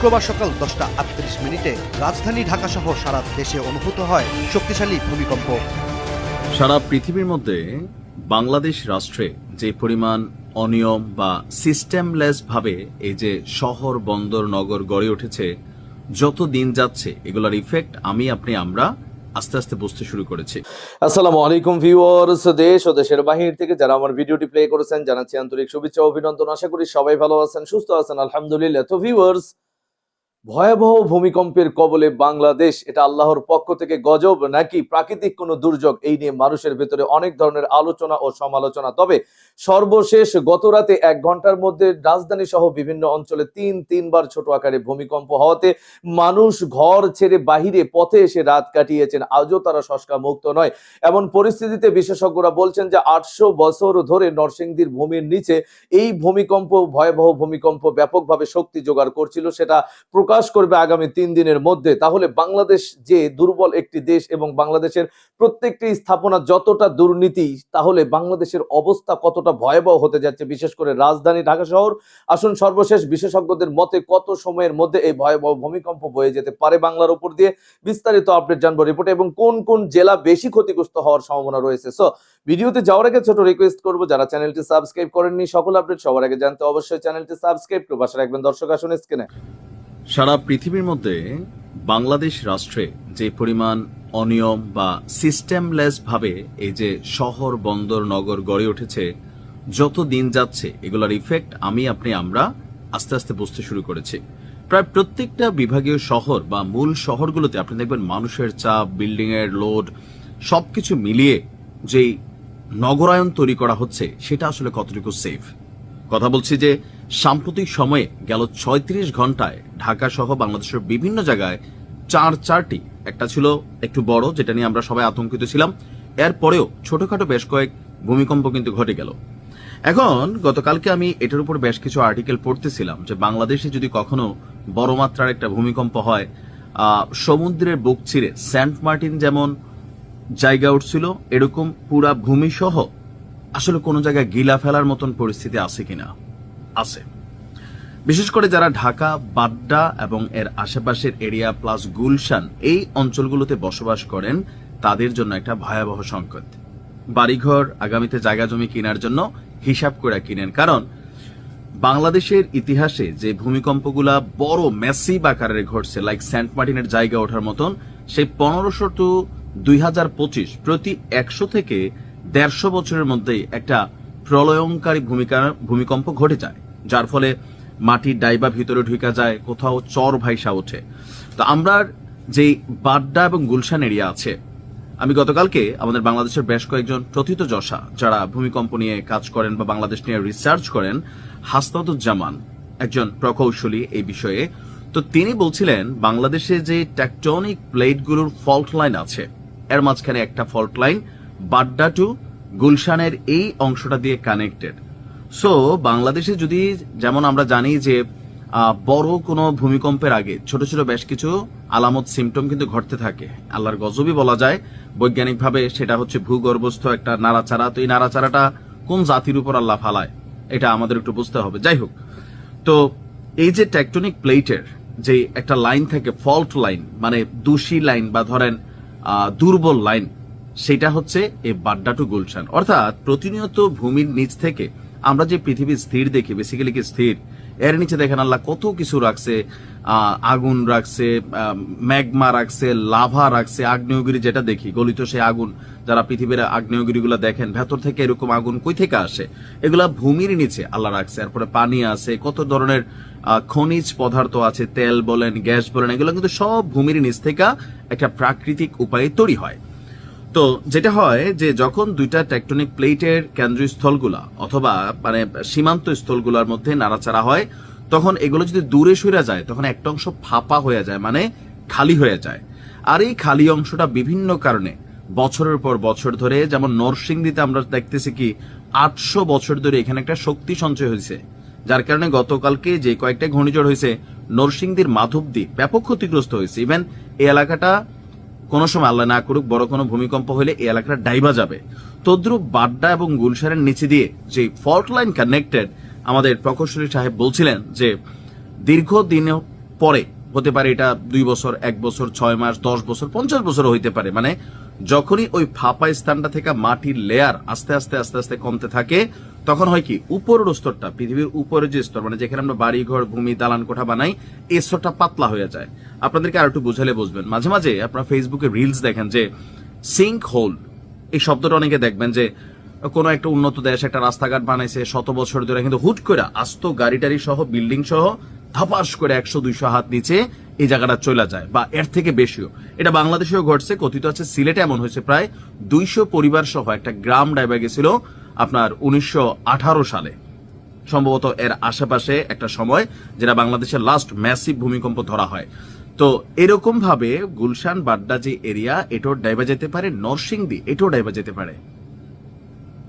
শুক্রবার সকাল দশটা আটত্রিশ মিনিটে রাজধানী ঢাকাসহ সারা দেশে অনুভূত হয় শক্তিশালী ভূমিকম্প। সারা পৃথিবীর মধ্যে বাংলাদেশ রাষ্ট্রে যে পরিমাণ অনিয়ম বা সিস্টেমলেস ভাবে এই যে শহর বন্দর নগর গড়ে উঠেছে যত দিন যাচ্ছে এগুলোর ইফেক্ট আমি আপনি আমরা আস্তে আস্তে বুঝতে শুরু করেছি। আসসালামু আলাইকুম ভিউয়ার্স দেশ ও দেশের বাহির থেকে যারা আমার ভিডিওটি প্লে করেছেন জানাচ্ছি আন্তরিক শুভেচ্ছা ও অভিনন্দন। আশা করি সবাই ভালো আছেন সুস্থ আছেন আলহামদুলিল্লাহ। তো ভিউয়ার্স ভয়াবহ ভূমিকম্পের কবলে বাংলাদেশ, এটা আল্লাহর পক্ষ থেকে গজব নাকি প্রাকৃতিক কোনো দুর্যোগ? এই নিয়ে মানুষের ভেতরে অনেক ধরনের আলোচনা ও সমালোচনা। তবে সর্বশেষ গত রাতে এক ঘণ্টার মধ্যে রাজধানী সহ বিভিন্ন অঞ্চলে তিন, তিনবার ছোট আকারে ভূমিকম্প হওয়াতে মানুষ ঘর ছেড়ে বাহিরে পথে এসে রাত কাটিয়েছেন। আজও তারা সস্কা মুক্ত নয়। এমন পরিস্থিতিতে বিশেষজ্ঞরা বলছেন যে আটশো বছর ধরে নরসিংদীর ভূমির নিচে এই ভূমিকম্প, ভয়াবহ ভূমিকম্প ব্যাপকভাবে শক্তি জোগাড় করছিল, সেটা প্রকাশ করবে আগামী তিন দিনের মধ্যে, তাহলে বাংলাদেশ যে দুর্বল একটি দেশ এবং বাংলাদেশের প্রত্যেকটি স্থাপনা যতটা দুর্নীতি, তাহলে বাংলাদেশের অবস্থা কতটা ভয়াবহ হতে যাচ্ছে, বিশেষ করে রাজধানী ঢাকা শহর। আসুন সর্বশেষ বিশেষজ্ঞদের মতে কত সময়ের মধ্যে এই ভয়াবহ ভূমিকম্প বয়ে যেতে পারে বাংলার উপর দিয়ে? বিস্তারিত আপডেট জানব রিপোর্টে এবং কোন কোন জেলা বেশি ক্ষতিগ্রস্ত হওয়ার সম্ভাবনা রয়েছে? সো ভিডিওতে যাওয়ার আগে ছোট রিকোয়েস্ট করব, যারা চ্যানেলটি সাবস্ক্রাইব করেননি, সকল আপডেট সবার আগে জানতে অবশ্যই চ্যানেলটি সাবস্ক্রাইব করে পাশে রাখবেন। দর্শক, আসুন স্ক্রিনে সারা পৃথিবীর মধ্যে বাংলাদেশ রাষ্ট্রে যে পরিমাণ অনিয়ম বা সিস্টেমলেস ভাবে এই যে শহর, বন্দর, নগর গড়ে উঠেছে, যত দিন যাচ্ছে, এগুলোর ইফেক্ট আমি, আপনি, আমরা আস্তে আস্তে বুঝতে শুরু করেছি। প্রায় প্রত্যেকটা বিভাগীয় শহর বা মূল শহরগুলোতে আপনি দেখবেন মানুষের চাপ বিল্ডিং এর লোড সবকিছু মিলিয়ে যেই নগরায়ন তৈরি করা হচ্ছে, সেটা আসলে কতটুকু সেফ কথা বলছি যে সাম্প্রতিক সময়ে গেল ছয়ত্রিশ ঘন্টায় ঢাকা সহ বাংলাদেশের বিভিন্ন জায়গায় চার চারটি, একটা ছিল একটু বড়, যেটা নিয়ে আমরা সবাই আতঙ্কিত ছিলাম। এরপরেও ছোটখাটো বেশ কয়েক ভূমিকম্প কিন্তু ঘটে গেল। এখন গতকালকে আমি এটার উপর বেশ কিছু আর্টিকেল পড়তেছিলাম যে বাংলাদেশে যদি কখনো বড় মাত্রার একটা ভূমিকম্প হয় সমুদ্রের বুক ছিঁড়ে, সেন্ট মার্টিন যেমন জায়গা উঠছিল, এরকম পুরা ভূমি সহ আসলে কোনো জায়গায় গিলা ফেলার মতন পরিস্থিতি আছে কিনা? আছে। বিশেষ করে যারা ঢাকা, বাড্ডা এবং এর আশেপাশের এরিয়া প্লাস গুলশান এই অঞ্চলগুলোতে বসবাস করেন, তাদের জন্য একটা ভয়াবহ সংকট বাড়িঘর, আগামীতে জায়গা জমি কেনার জন্য হিসাব করে কিনেন। কারণ বাংলাদেশের ইতিহাসে যে ভূমিকম্পগুলা বড় ম্যাসিভ আকারে ঘটছে লাইক সেন্ট মার্টিনের জায়গা ওঠার মতন, সেই পনেরোশো টু দুই হাজার পঁচিশ প্রতি একশো থেকে দেড়শো বছরের মধ্যেই একটা প্রলয়ঙ্কারী ভূমিকা ভূমিকম্প ঘটে যায়। যার ফলে মাটির ডাইবা ভিতরে ঢুকা যায়, কোথাও চর ভাইসা ওঠে। তো আমরা যে বাড্ডা এবং গুলশান এরিয়া আছে, আমি গতকালকে আমাদের বাংলাদেশের বেশ কয়েকজন প্রথিতযশা যারা ভূমিকম্প নিয়ে কাজ করেন বা বাংলাদেশ নিয়ে রিসার্চ করেন, হাসনাদুজ্জামান একজন প্রকৌশলী এই বিষয়ে। তো তিনি বলছিলেন, বাংলাদেশে যে টেকটনিক প্লেটগুলোর ফল্ট লাইন আছে, এর মাঝখানে একটা ফল্ট লাইন বাড্ডা টু গুলশানের এই অংশটা দিয়ে কানেক্টেড সো বাংলাদেশে যদি যেমন আমরা জানি যে বড় কোনো ভূমিকম্পের আগে ছোট ছোট বেশ কিছু আলামত সিমটম কিন্তু ঘটতে থাকে। আল্লাহর গজবই বলা যায়, বৈজ্ঞানিকভাবে সেটা হচ্ছে ভূগর্ভস্থ একটা নাড়াচাড়া। তো এই নাড়াচাড়াটা কোন জাতির উপর আল্লাহ ফালায়, এটা আমাদের একটু বুঝতে হবে। যাই হোক, তো এই যে টেকটনিক প্লেটের যে একটা লাইন থাকে ফল্ট লাইন মানে দোষী লাইন বা ধরেন দুর্বল লাইন সেটা হচ্ছে এই বাড্ডা টু গুলশান। অর্থাৎ প্রতিনিয়ত ভূমির নিচ থেকে আমরা যে পৃথিবী স্থির দেখি বেসিক্যালি কি স্থির? এর নিচে দেখেন আল্লাহ কত কিছু রাখছে আগুন রাখছে ম্যাগমা রাখছে, লাভা রাখছে, আগ্নেয়গিরি যেটা দেখি, গলিত সেই আগুন। যারা পৃথিবীর আগ্নেয়গিরিগুলো দেখেন, ভেতর থেকে এরকম আগুন কই থেকে আসে? এগুলা ভূমির নিচে আল্লাহ রাখছে। এরপরে পানি আছে, কত ধরনের খনিজ পদার্থ আছে, তেল বলেন, গ্যাস বলেন, এগুলো কিন্তু সব ভূমির নিচ থেকে একটা প্রাকৃতিক উপায়ে তৈরি হয়। তো যেটা হয় যে যখন দুইটা টেকটনিক প্লেটের কেন্দ্রীয় স্থলগুলা অথবা মানে সীমান্ত স্থলগুলোর মধ্যে নাড়াচাড়া হয়, তখন এগুলো যদি দূরে সরে যায়, তখন একটা অংশ ফাঁপা হয়ে যায় মানে খালি হয়ে যায়। আর এই খালি অংশটা বিভিন্ন কারণে বছরের পর বছর ধরে, যেমন নরসিংদীতে আমরা দেখতেছি কি, আটশো বছর ধরে এখানে একটা শক্তি সঞ্চয় হয়েছে। যার কারণে গতকালকে যে কয়েকটা ঘূর্ণিঝড় হয়েছে, নরসিংদীর মাধবদী ব্যাপক ক্ষতিগ্রস্ত হয়েছে। ইভেন এই এলাকাটা কোনো সময় আল্লাহ না করুক, বড় কোনো ভূমিকম্প হলে এই এলাকাটা ডাইবা যাবে। তদ্রুপ বাড্ডা এবং গুলশানের নিচে দিয়ে যে ফল্ট লাইন কানেক্টেড আমাদের প্রকৌশলী সাহেব বলছিলেন যে দীর্ঘদিন পরে হতে পারে এটা দুই বছর, এক বছর, ছয় মাস, দশ বছর, পঞ্চাশ বছর হইতে পারে। মানে যখনই ওই ফাঁপা স্থানটা থেকে মাটির লেয়ার আস্তে আস্তে আস্তে আস্তে কমতে থাকে তখন হয় কি, উপরের স্তরটা, পৃথিবীর উপরের যে স্তর মানে যেখানে আমরা বাড়ি ঘর ভূমি দালান কোঠা বানাই এই স্তরটা পাতলা হয়ে যায়। আপনাদেরকে আর একটু বুঝালে বুঝবেন। মাঝে মাঝে আপনারা ফেসবুকে রিলস দেখেন যে সিঙ্ক হোল এই শব্দটা অনেকে দেখবেন যে, কোনো একটা উন্নত দেশ, একটা রাস্তাঘাট বানাইছে শত বছর ধরে, কিন্তু হুট করে আস্ত গাড়ি টাড়ি সহ বিল্ডিং সহ, ধাপাস করে একশো, দুইশো হাত নিচে এই জায়গাটা চলে যায়, বা এর থেকে বেশিও। এটা বাংলাদেশেও ঘটছে, কথিত আছে, সিলেটে এমন হয়েছে, প্রায় দুইশো পরিবার সহ একটা গ্রাম ডাইবা গেছিল আপনার উনিশশো আঠারো সালে। সম্ভবত এর আশেপাশে একটা সময় যেটা বাংলাদেশের লাস্ট ম্যাসিভ ভূমিকম্প ধরা হয়। তো এরকম ভাবে গুলশান বাড্ডা যে এরিয়া এটাও ডাইবা যেতে পারে, নরসিংদী এটাও ডাইবা যেতে পারে।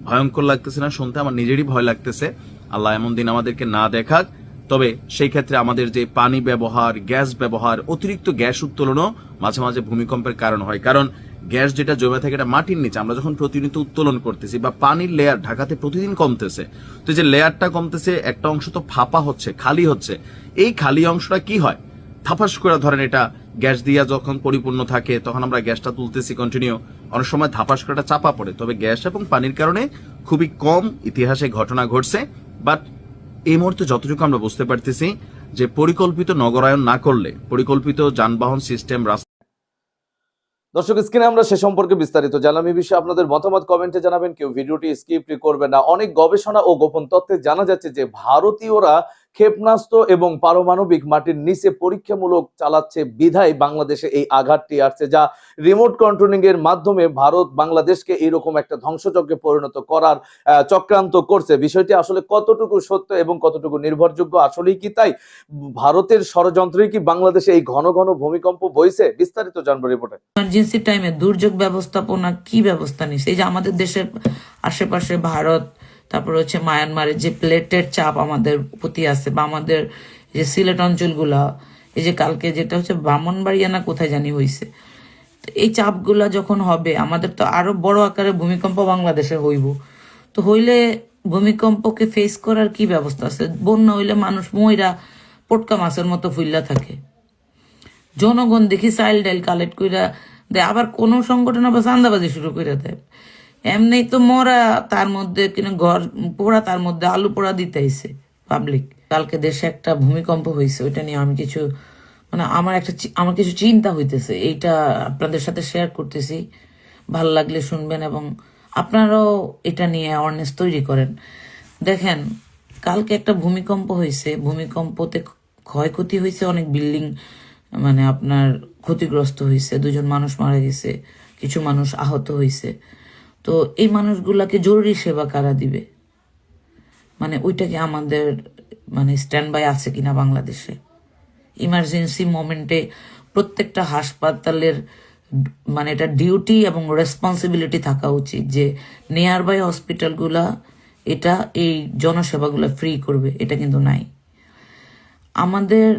ভয়ঙ্কর লাগতেছে না শুনতে, আমার নিজেরই ভয় লাগতেছে। আল্লাহ এমন দিন আমাদেরকে না দেখাক। তবে সেই ক্ষেত্রে আমাদের যে পানি ব্যবহার, গ্যাস ব্যবহার, অতিরিক্ত গ্যাস উত্তোলনও মাঝে মাঝে ভূমিকম্পের কারণ হয়। কারণ গ্যাস যেটা জমে থাকে এটা মাটির নিচে। আমরা যখন প্রতিনিয়ত উত্তোলন করতেছি বা পানির লেয়ার ঢাকাতে প্রতিদিন কমতেছে, তো যে লেয়ারটা কমতেছে, একটা অংশ তো ফাঁপা হচ্ছে, খালি হচ্ছে। এই খালি অংশটা কি হয়? থাপাস করে ধরেন এটা গ্যাস দিয়া যখন পরিপূর্ণ থাকে, তখন আমরা গ্যাসটা তুলতেছি কন্টিনিউ অনেক সময় ধাপাস করাটা চাপা পড়ে, তবে গ্যাস এবং পানির কারণে খুবই কম ইতিহাসে ঘটনা ঘটছে। বাট এই মুহূর্তে যতটুকু আমরা বুঝতে পারতেছি যে পরিকল্পিত নগরায়ন না করলে, পরিকল্পিত যানবাহন সিস্টেম রাস্তা দর্শক, স্ক্রিনে আমরা সে সম্পর্কে বিস্তারিত জানলাম। এই বিষয়ে আপনাদের মতামত কমেন্টে জানাবেন। কেউ ভিডিওটি স্কিপ করবে না। অনেক গবেষণা ও গোপন তথ্যে জানা যাচ্ছে যে ভারতীয়রা ক্ষেপণাস্ত্র এবং পারমাণবিক মাটির নিচে পরীক্ষামূলক চালাচ্ছে বিধায় বাংলাদেশে এই আঘাতটি আসছে, যা রিমোট কন্ট্রোলিং এর মাধ্যমে ভারত বাংলাদেশকে এইরকম একটা ধ্বংসযজ্ঞে পরিণত করার চক্রান্ত করছে। বিষয়টি আসলে কতটুকু সত্য এবং কতটুকু নির্ভরযোগ্য? আসলেই কি তাই? ভারতের ষড়যন্ত্রেই কি বাংলাদেশে এই ঘন ঘন ভূমিকম্প বইছে? বিস্তারিত জানব রিপোর্টে ইমার্জেন্সি টাইমে দুর্যোগ ব্যবস্থাপনা কি ব্যবস্থা নিচ্ছে এই যে আমাদের দেশের আশেপাশে ভারত তারপর হচ্ছে মায়ানমারের যে প্লেটের চাপ আমাদের প্রতি আছে বা আমাদের যে সিলেট অঞ্চলগুলা, এই যে কালকে যেটা হচ্ছে ব্রাহ্মণবাড়িয়া না কোথায় জানি হয়েছে এই চাপগুলা যখন হবে, আমাদের তো আরও বড় আকারে ভূমিকম্প বাংলাদেশে হইব। তো হইলে ভূমিকম্পকে ফেস করার কি ব্যবস্থা আছে? বন্যা হইলে মানুষ ময়রা, পটকা মাছের মতো ফুল্লা থাকে। জনগণ দেখি চাইল ডাইল কালেক্ট কইরা দেয়, আবার কোন সংগঠন আবার চান্দাবাজি শুরু করে দেয়। এমনি তো মরা তার মধ্যে কিনা ঘর পোড়া, তার মধ্যে আলু পোড়া দিতেইছে পাবলিক কালকে দেশে একটা ভূমিকম্প হয়েছে ওইটা নিয়ে আমি কিছু মানে আমার একটা আমার কিছু চিন্তা হইতেছে। এইটা আপনাদের সাথে শেয়ার করতেছি। ভালো লাগলে শুনবেন এবং আপনারাও এটা নিয়ে অ্যাওয়ারনেস তৈরি করেন। দেখেন, কালকে একটা ভূমিকম্প হয়েছে ভূমিকম্পতে ক্ষয়ক্ষতি হয়েছে অনেক বিল্ডিং মানে আপনার ক্ষতিগ্রস্ত হয়েছে দুজন মানুষ মারা গেছে, কিছু মানুষ আহত হয়েছে তো এই মানুষগুলাকে জরুরি সেবা কারা দিবে? মানে ওইটা কি আমাদের মানে স্ট্যান্ড বাই আছে কিনা বাংলাদেশে? ইমার্জেন্সি মোমেন্টে প্রত্যেকটা হাসপাতালের মানে এটা ডিউটি এবং রেসপন্সিবিলিটি থাকা উচিত যে নিয়ার বাই হসপিটালগুলা এটা, এই জনসেবাগুলো ফ্রি করবে, এটা কিন্তু নাই। আমাদের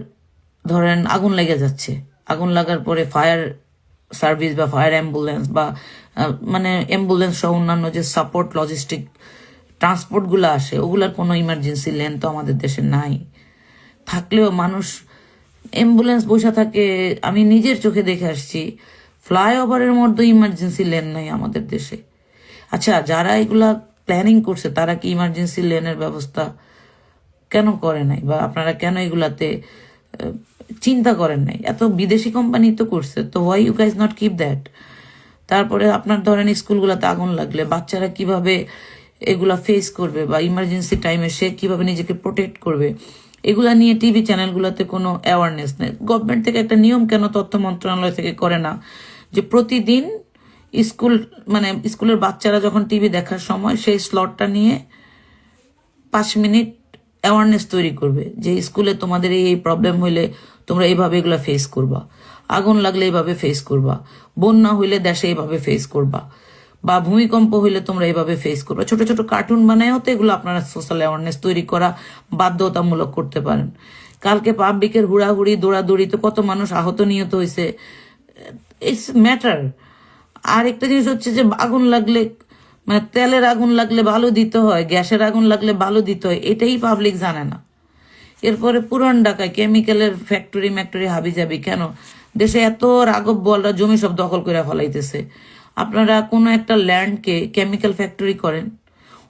ধরেন আগুন লেগে যাচ্ছে। আগুন লাগার পরে ফায়ার সার্ভিস বা ফায়ার অ্যাম্বুলেন্স বা মানে অ্যাম্বুলেন্স সহ অন্যান্য যে সাপোর্ট লজিস্টিক ট্রান্সপোর্টগুলো আসে, ওগুলার কোনো ইমার্জেন্সি লেন তো আমাদের দেশে নাই। থাকলেও মানুষ অ্যাম্বুলেন্স বসে থাকে, আমি নিজের চোখে দেখে আসছি ফ্লাইওভারের মধ্যে ইমার্জেন্সি লেন নাই আমাদের দেশে। আচ্ছা যারা এগুলা প্ল্যানিং করছে, তারা কি ইমার্জেন্সি লেনের ব্যবস্থা কেন করে নাই? বা আপনারা কেন এগুলাতে চিন্তা করেন নাই? এত বিদেশি কোম্পানি তো করছে, তো why you guys not keep that তারপরে আপনার ধরেন স্কুলগুলোতে আগুন লাগলে বাচ্চারা কীভাবে এগুলা ফেস করবে বা ইমার্জেন্সি টাইমে সে কীভাবে নিজেকে প্রোটেক্ট করবে, এগুলা নিয়ে টিভি চ্যানেলগুলোতে কোনো অ্যাওয়ারনেস নেই। গভর্নমেন্ট থেকে একটা নিয়ম কেন তথ্য মন্ত্রণালয় থেকে করে না? যে প্রতিদিন স্কুল মানে স্কুলের বাচ্চারা যখন টিভি দেখার সময় সেই স্লটটা নিয়ে পাঁচ মিনিট অ্যাওয়ারনেস তৈরি করবে যে স্কুলে তোমাদের এই এই প্রবলেম হইলে তোমরা এইভাবে এগুলো ফেস করবা। আগুন লাগলে এইভাবে ফেস করবা। বন্যা হইলে দেশে এইভাবে ফেস করবা। বা ভূমিকম্প হইলে তোমরা এইভাবে ফেস করবা। ছোট ছোট কার্টুন বানায় হতে এগুলো আপনারা সোশ্যাল অ্যাওয়ারনেস তৈরি করা বাধ্যতামূলক করতে পারেন। কালকে পাবলিকের হুড়াহুড়ি, দৌড়াদৌড়ি তো কত মানুষ আহত নিহত হয়েছে ইটস ম্যাটার আর একটা জিনিস হচ্ছে যে আগুন লাগলে মানে তেলের আগুন লাগলে ভালো দিতে হয়, গ্যাসের আগুন লাগলে ভালো দিতে হয়, এটাই পাবলিক জানে না। এরপরে পুরান ঢাকায় কেমিক্যালের ফ্যাক্টরি ম্যাক্টরি হাবি যাবি কেন? দেশে এত রাগব বলরা জমি সব দখল করে ফলাইতেছে। আপনারা কোনো একটা ল্যান্ডকে কেমিক্যাল ফ্যাক্টরি করেন,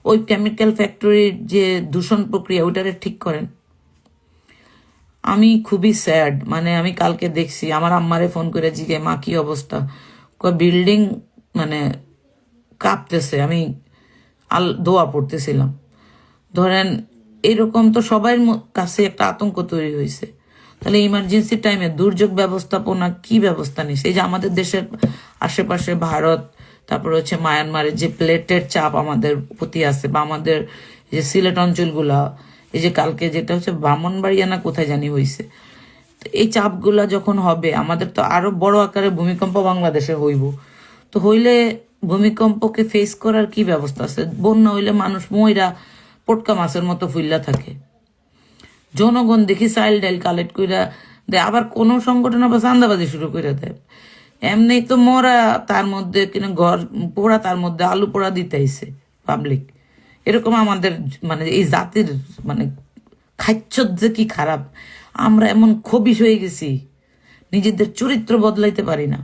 ওই কেমিক্যাল ফ্যাক্টরির যে দূষণ প্রক্রিয়া, ওইটারে ঠিক করেন। আমি খুবই স্যাড মানে আমি কালকে দেখছি, আমার আম্মারে ফোন করে জিগে মা, কি অবস্থা? বিল্ডিং মানে কাঁপতেছে, আমি আল, দোয়া পড়তেছিলাম। ধরেন, এরকম তো সবার কাছে একটা আতঙ্ক তৈরি হয়েছে তাহলে ইমার্জেন্সি টাইমে দুর্যোগ ব্যবস্থাপনা কি ব্যবস্থা নিছে? এই যে আমাদের দেশের আশেপাশে ভারত, তারপর হচ্ছে মায়ানমারের যে প্লেটের চাপ আমাদের প্রতি আছে বা আমাদের যে সিলেট অঞ্চলগুলা, এই যে কালকে যেটা হচ্ছে ব্রাহ্মণবাড়িয়া না কোথায় জানি হয়েছে এই চাপগুলা যখন হবে, আমাদের তো আরও বড় আকারে ভূমিকম্প বাংলাদেশে হইব। তো হইলে ভূমিকম্পকে ফেস করার কি ব্যবস্থা আছে? বন্যা হইলে মানুষ ময়রা, পটকা মাছের মতো ফুল্লা থাকে। জনগণ দেখি চাইল ডাইল কালেক্ট কইরা দেয়, আবার কোন সংগঠন আবার চান্দাবাজি শুরু করে দেয়। এমনি তো মরা তার মধ্যে কিনা ঘর পোড়া তার মধ্যে আলু পোড়া দিতেইছে পাবলিক এরকম আমাদের মানে এই জাতির মানে খাচ্ছ যে কি খারাপ। আমরা এমন খবিস হয়ে গেছি, নিজেদের চরিত্র বদলাইতে পারি না।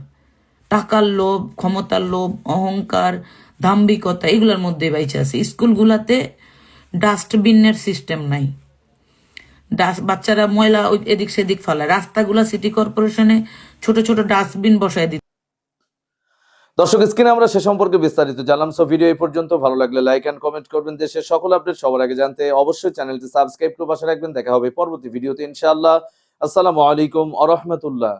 টাকার লোভ, ক্ষমতার লোভ, অহংকার, দাম্ভিকতা, এগুলোর মধ্যে বাইচে আছে। স্কুলগুলাতে ডাস্টবিনের সিস্টেম নাই। বাচ্চারা ময়লা এদিক সেদিক ফেলায়। রাস্তাগুলো সিটি কর্পোরেশনে ছোট ছোট ডাস্টবিন বসায় দিচ্ছে দর্শক স্ক্রিনে আমরা সে সম্পর্কে বিস্তারিত জানলাম। সো ভিডিও এই পর্যন্ত। ভালো লাগলে লাইক অ্যান্ড কমেন্ট করবেন। দেশের সকল আপডেট সবার আগে জানতে অবশ্যই চ্যানেলটি সাবস্ক্রাইব করে পাশে রাখবেন। দেখা হবে পরবর্তী ভিডিওতে ইনশাআল্লাহ। আসসালামু আলাইকুম আ রহমতুল্লাহ।